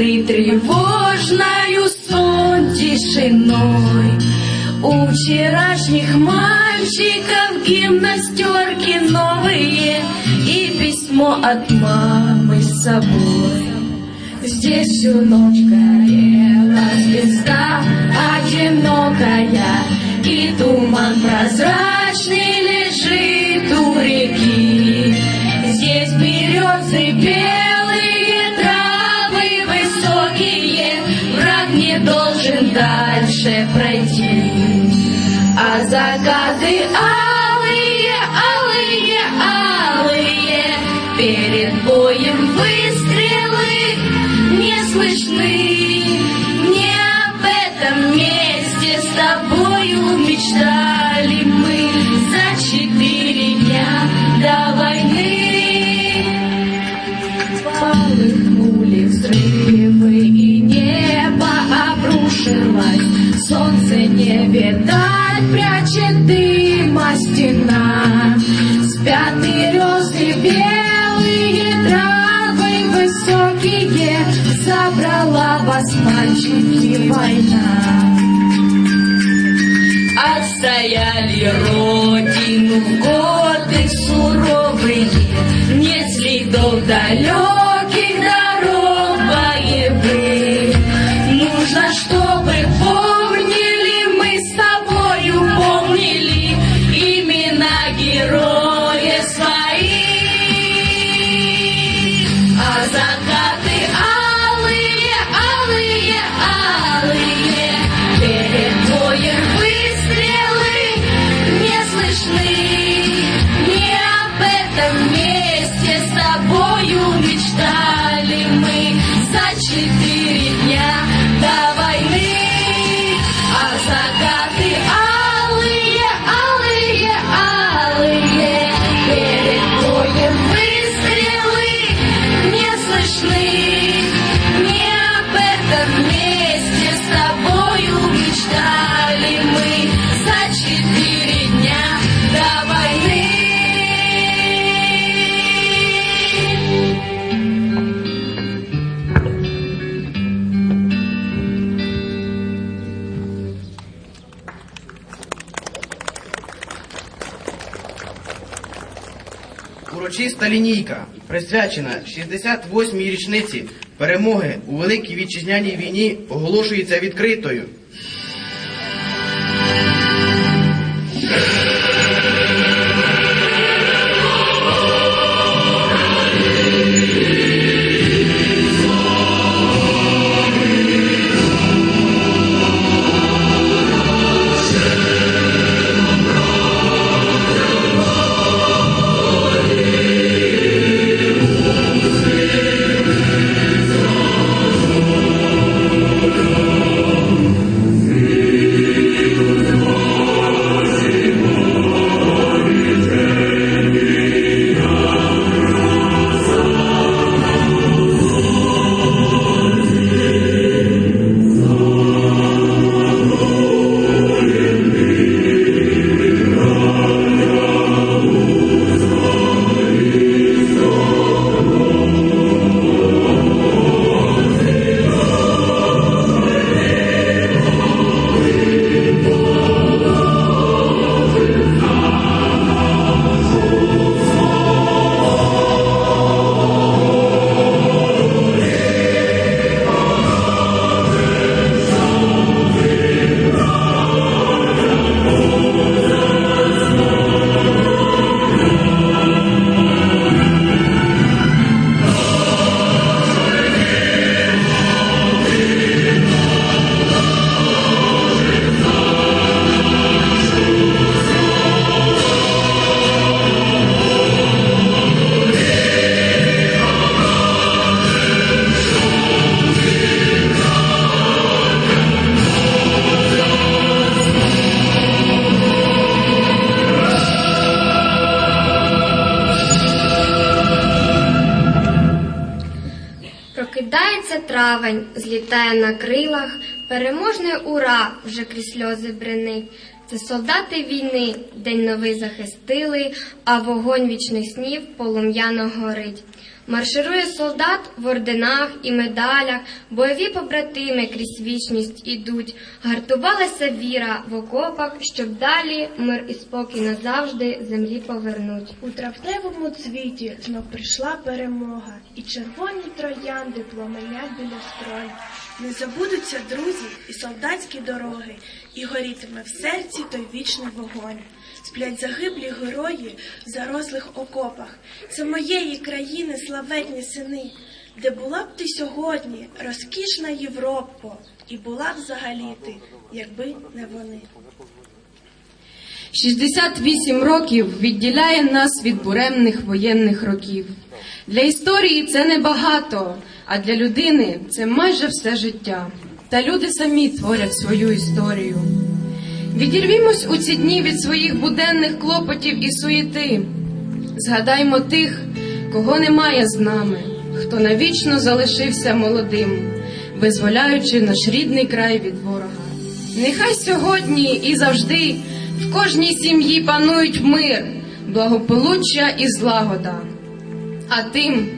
Ты тревожною сон тишиной У вчерашних мальчиков гимнастерки новые И письмо от мамы с собой. Здесь всю ночь горела звезда одинокая медаль прячет дыма стена, спят березы белые, травы высокие, забрала вас мальчики война. Отстояли родину годы суровые, несли следов далек. лінійка присвячена 68-й річниці перемоги у Великій Вітчизняній війні оголошується відкритою. плавань злітає на крилах, переможний ура вже крізь сльози бренить. Це солдати війни, день новий захистили, а вогонь вічних снів полум'яно горить. Марширує солдат в орденах і медалях, бойові побратими крізь вічність ідуть. Гартувалася віра в окопах, щоб далі мир і спокій назавжди землі повернуть. У травневому цвіті знов прийшла перемога, і червоні троянди пламенять біля скронь. Не забудуться друзі і солдатські дороги, і горітиме в серці той вічний вогонь. Сплять загиблі герої в зарослих окопах. Це моєї країни славетні сини, де була б ти сьогодні, розкішна Європа, і була б взагалі ти, якби не вони. 68 років відділяє нас від буремних воєнних років. Для історії це небагато, а для людини це майже все життя. Та люди самі творять свою історію. Відірвімось у ці дні від своїх буденних клопотів і суєти. Згадаймо тих, кого немає з нами, хто навічно залишився молодим, визволяючи наш рідний край від ворога. Нехай сьогодні і завжди в кожній сім'ї панують мир, благополуччя і злагода. А тим,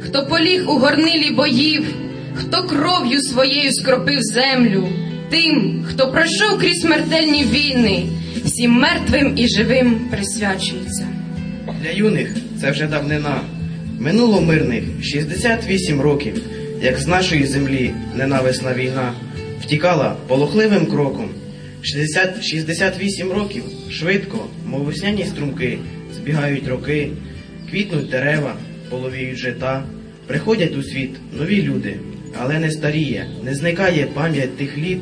хто поліг у горнилі боїв, хто кров'ю своєю скропив землю, тим, хто пройшов крізь смертельні війни, всім мертвим і живим присвячується. Для юних це вже давнина. Минуло мирних 68 років, як з нашої землі ненависна війна втікала полохливим кроком. 60, 68 років швидко, мов весняні струмки, збігають роки, квітнуть дерева, половіють жита, приходять у світ нові люди, але не старіє, не зникає пам'ять тих літ.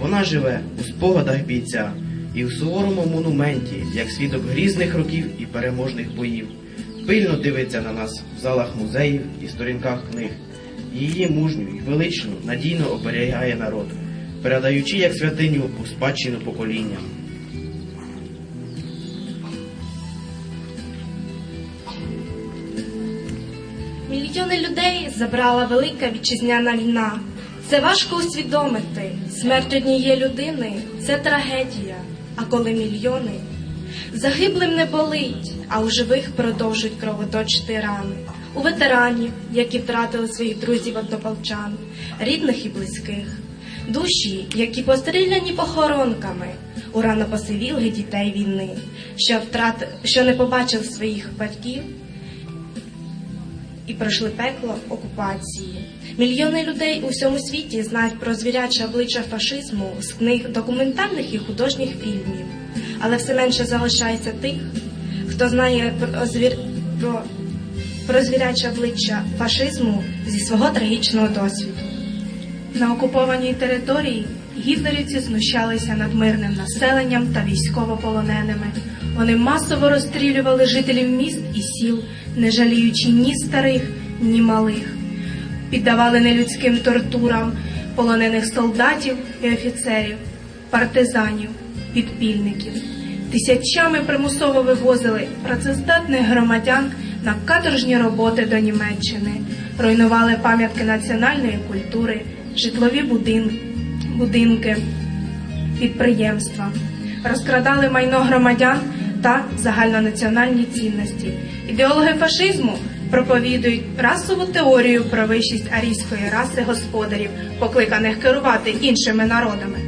Вона живе у спогадах бійця і в суворому монументі, як свідок грізних років і переможних боїв. Пильно дивиться на нас в залах музеїв і сторінках книг. Її мужню і величну надійно оберігає народ, передаючи як святиню у спадщину покоління. Мільйони людей забрала велика вітчизняна війна. Це важко усвідомити. Смерть однієї людини це трагедія. А коли мільйони загиблим не болить, а у живих продовжують кровоточити рани. У ветеранів, які втратили своїх друзів однополчан, рідних і близьких, душі, які постріляні похоронками, у рано посивілих дітей війни, що втрат... що не побачив своїх батьків і пройшли пекло окупації. Мільйони людей у всьому світі знають про звіряче обличчя фашизму з книг документальних і художніх фільмів, але все менше залишається тих, хто знає про, звір... про... про звіряче обличчя фашизму зі свого трагічного досвіду. На окупованій території гітлерівці знущалися над мирним населенням та військовополоненими. Вони масово розстрілювали жителів міст і сіл, не жаліючи ні старих, ні малих. Піддавали нелюдським тортурам полонених солдатів і офіцерів, партизанів, підпільників. Тисячами примусово вивозили працездатних громадян на каторжні роботи до Німеччини, руйнували пам'ятки національної культури, житлові будин- будинки, підприємства, розкрадали майно громадян та загальнонаціональні цінності. Ідеологи фашизму проповідують расову теорію про вищість арійської раси господарів, покликаних керувати іншими народами.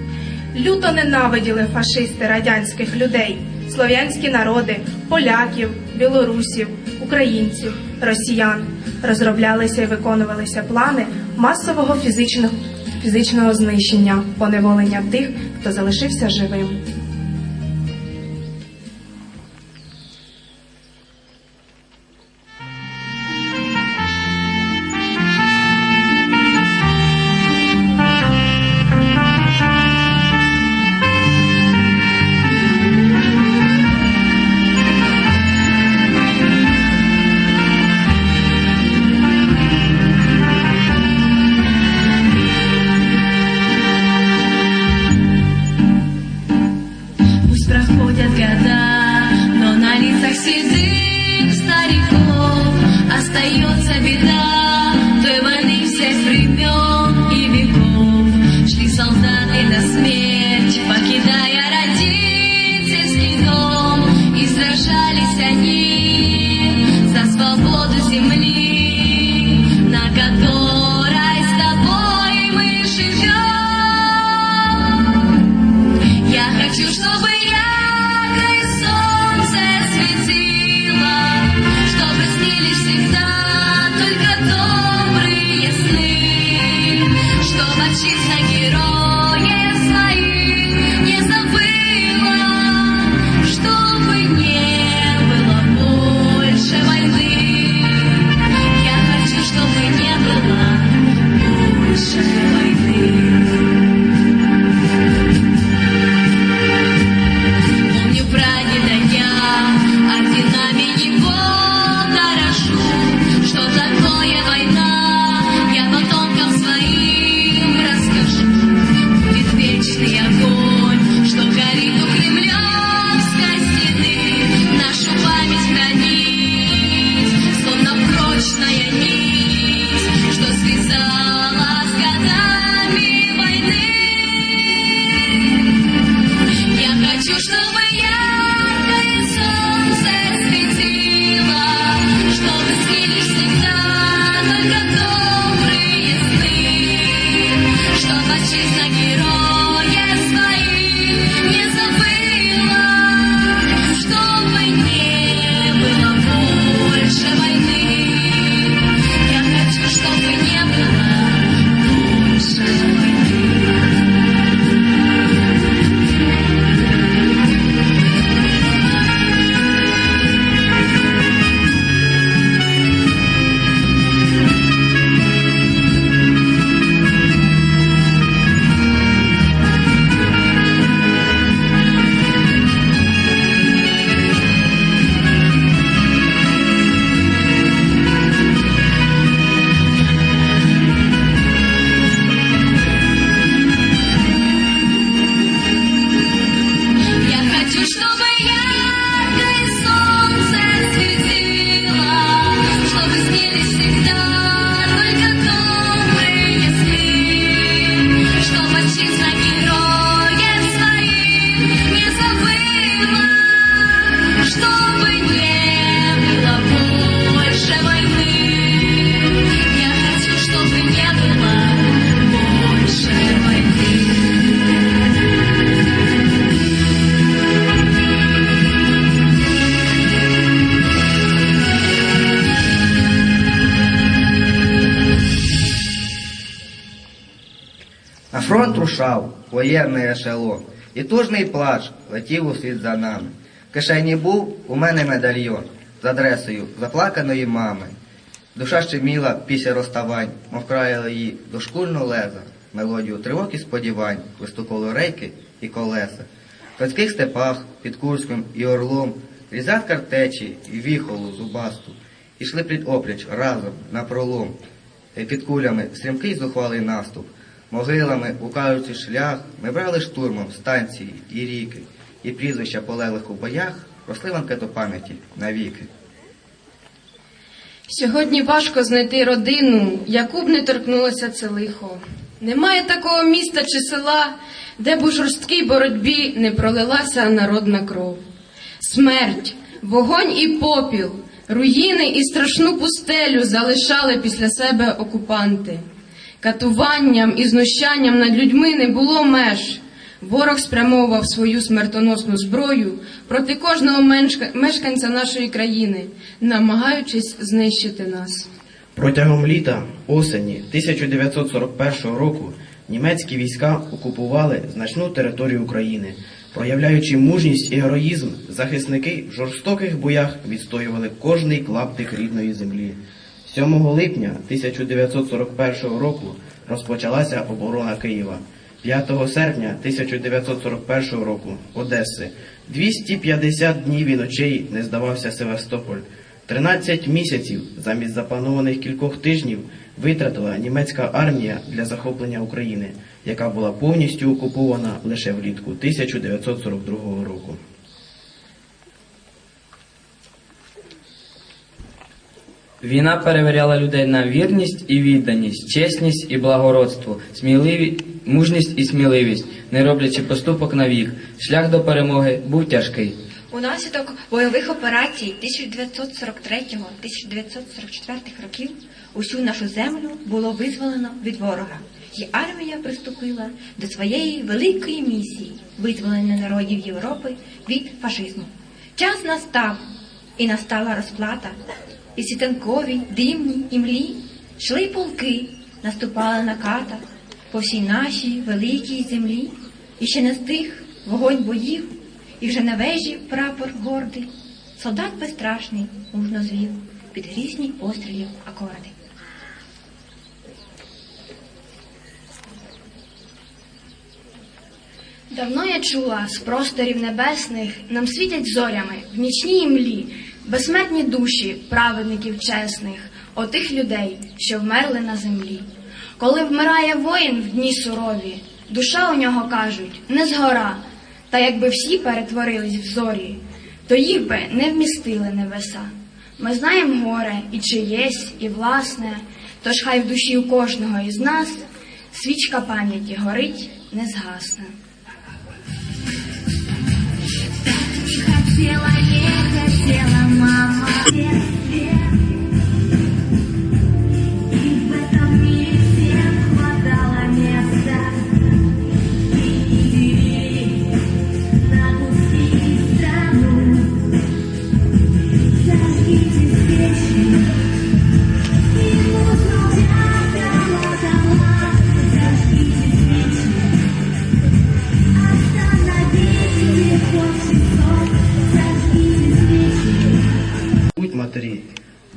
Люто ненавиділи фашисти радянських людей, слов'янські народи, поляків, білорусів, українців, росіян. Розроблялися і виконувалися плани масового фізичного, фізичного знищення, поневолення тих, хто залишився живим. vida. Воєнний ешелон, і тужний плач летів услід за нами. В кишені був у мене медальйон з адресою заплаканої мами. Душа щеміла після розставань, мов краяли її дошкульну леза, мелодію тривог і сподівань, вистукали рейки і колеса. В кацьких степах під Курськом і Орлом різат картечі і віхолу зубасту, ішли плід опліч разом на пролом. Е, Під кулями стрімкий зухвалий наступ, могилами, укажучи шлях, ми брали штурмом станції і ріки, і прізвища полеглих у боях росли анкету пам'яті навіки. Сьогодні важко знайти родину, яку б не торкнулося це лихо. Немає такого міста чи села, де б у жорсткій боротьбі не пролилася народна кров. Смерть, вогонь і попіл, руїни і страшну пустелю залишали після себе окупанти. Катуванням і знущанням над людьми не було меж. Ворог спрямовував свою смертоносну зброю проти кожного мешканця нашої країни, намагаючись знищити нас. Протягом літа осені 1941 року німецькі війська окупували значну територію України. Проявляючи мужність і героїзм, захисники в жорстоких боях відстоювали кожний клаптик рідної землі. 7 липня 1941 року розпочалася оборона Києва. 5 серпня 1941 року Одеси. 250 днів і ночей не здавався Севастополь. 13 місяців замість запланованих кількох тижнів витратила німецька армія для захоплення України, яка була повністю окупована лише влітку 1942 року. Війна перевіряла людей на вірність і відданість, чесність і благородство, сміливі, мужність і сміливість, не роблячи поступок на вік. Шлях до перемоги був тяжкий. Унаслідок бойових операцій 1943-1944 років усю нашу землю було визволено від ворога, і армія приступила до своєї великої місії визволення народів Європи від фашизму. Час настав, і настала розплата. І світанкові, димні імлі йшли полки, наступали на ката по всій нашій великій землі, і ще не стих вогонь боїв, і вже на вежі прапор гордий, солдат безстрашний мужно звів під грізні пострілів акорди. Давно я чула з просторів небесних нам світять зорями в нічній імлі, безсмертні душі праведників чесних, отих людей, що вмерли на землі. Коли вмирає воїн в дні сурові, душа у нього кажуть не згора, та якби всі перетворились в зорі, то їх би не вмістили небеса. Ми знаємо горе і чиєсь, і власне, тож хай в душі у кожного із нас свічка пам'яті горить, не згасне. Хотела, не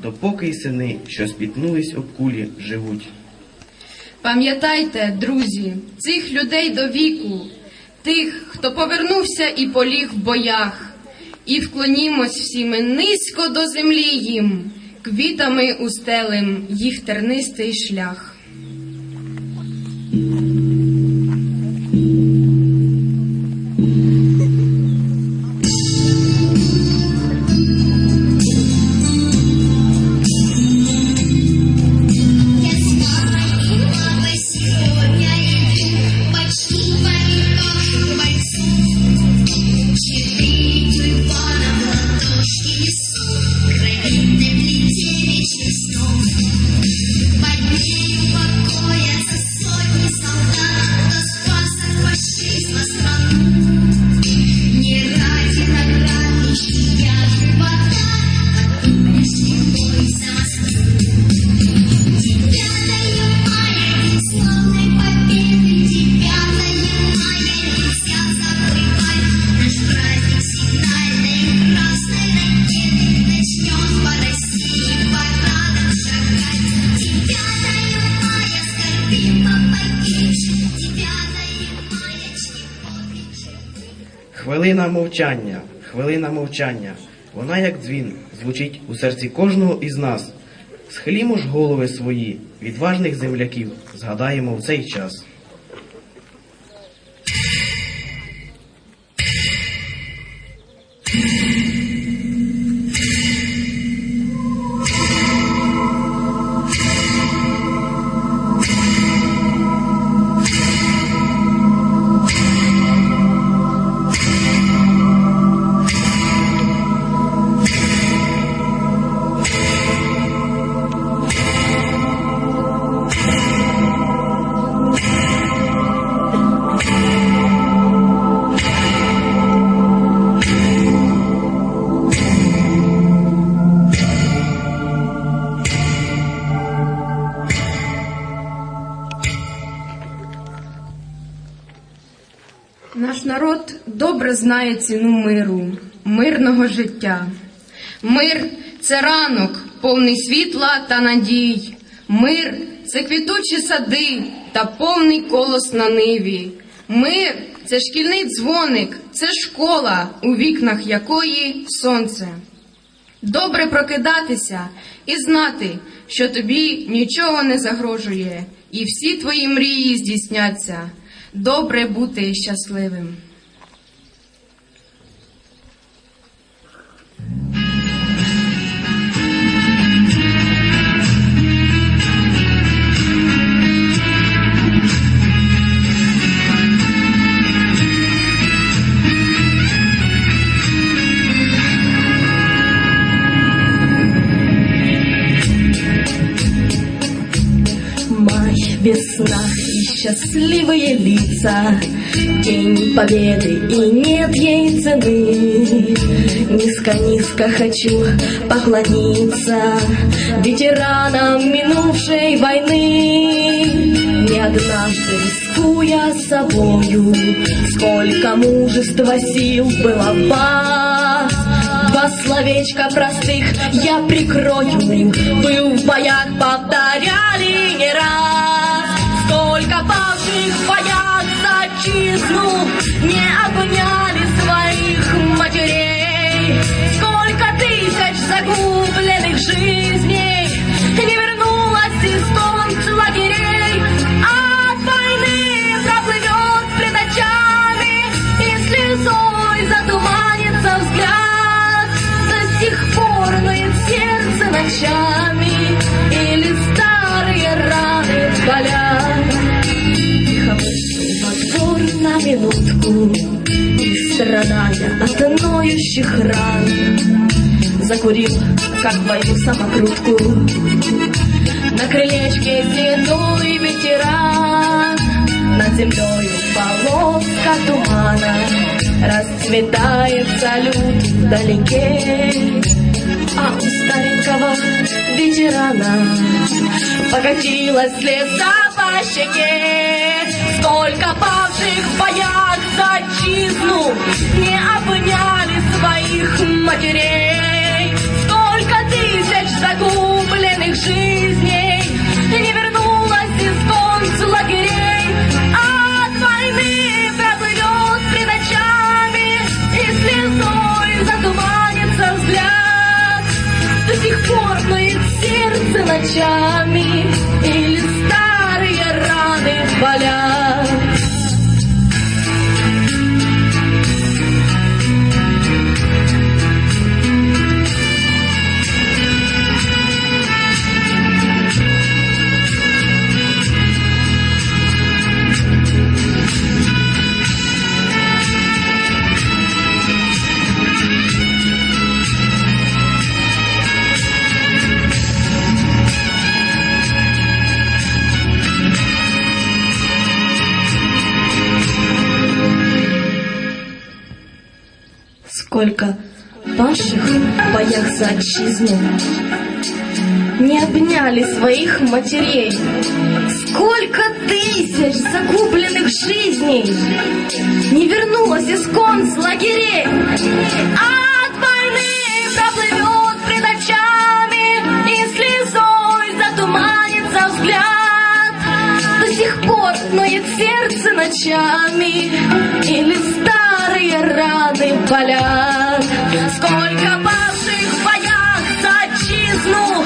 допоки й сини, що спітнулись об кулі, живуть. Пам'ятайте, друзі, цих людей до віку, тих, хто повернувся і поліг в боях, і вклонімось всі ми низько до землі їм, квітами устелем їх тернистий шлях. Мовчання, хвилина мовчання. Вона, як дзвін, звучить у серці кожного із нас. Схилімо ж голови свої, відважних земляків, згадаємо в цей час. Знає ціну миру, мирного життя. Мир це ранок, повний світла та надій. Мир це квітучі сади та повний колос на ниві. Мир це шкільний дзвоник, це школа, у вікнах якої сонце. Добре прокидатися і знати, що тобі нічого не загрожує, і всі твої мрії здійсняться. Добре бути щасливим. Весна и счастливые лица, День победы и нет ей цены. Низко-низко хочу поклониться Ветеранам минувшей войны. Не однажды рискуя собою, Сколько мужества сил было в вас. Два словечка простых я прикрою Вы в боях повторяли не раз за ноющих ран Закурил, как войну самокрутку. На крылечке седой ветеран. Над землею полоска тумана. Расцветает салют вдалеке. А у старенького ветерана Покатилась слеза по щеке. Сколько павших в боях за отчизну Не обняли своих матерей. Столько тысяч загубленных жизней Не вернулась Сколько павших в боях за отчизну. Не обняли своих матерей. Сколько тысяч загубленных жизней Не вернулось из концлагерей От войны проплывет пред очами И слезой затуманится взгляд. До сих пор ноет сердце ночами Или старые раны болят Сколько павших в боях за отчизну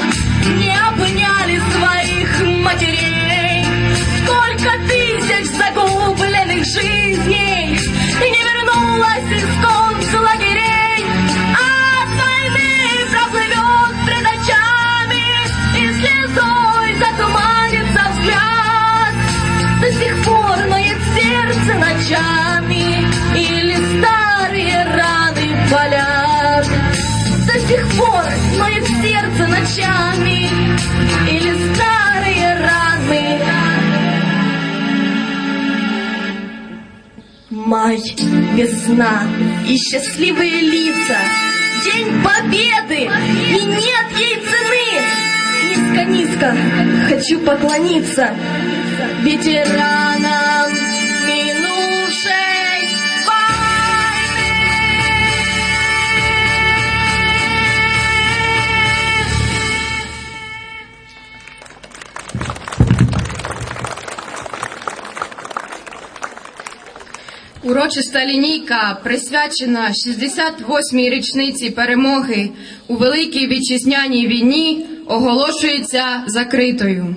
не обняли своих матерей. Ночами Или старые раны. Май, весна и счастливые лица. День победы и нет ей цены. Низко-низко хочу поклониться. Ветеранам Урочиста лінійка присвячена 68-й річниці перемоги у Великій Вітчизняній війні оголошується закритою.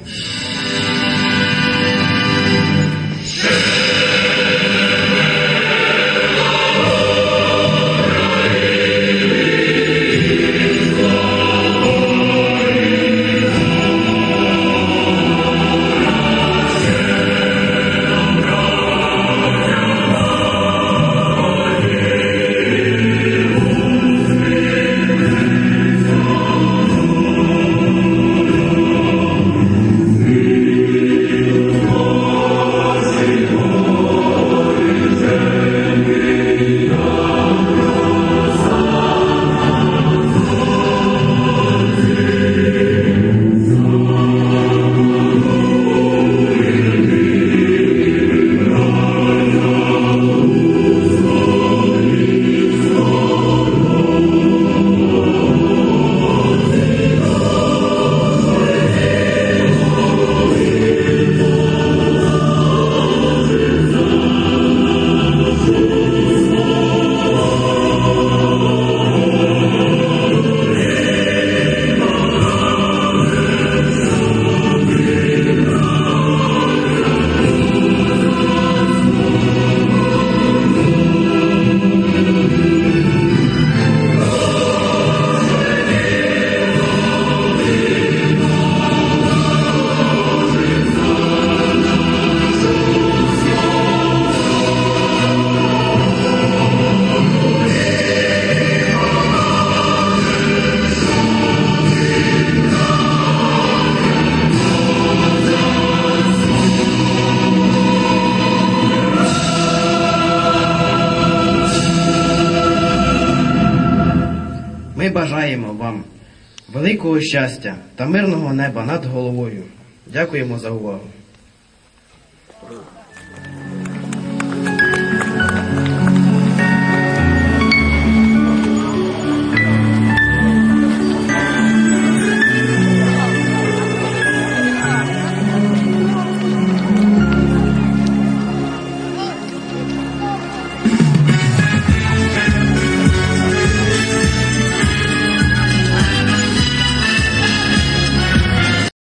Щастя та мирного неба над головою. Дякуємо за увагу.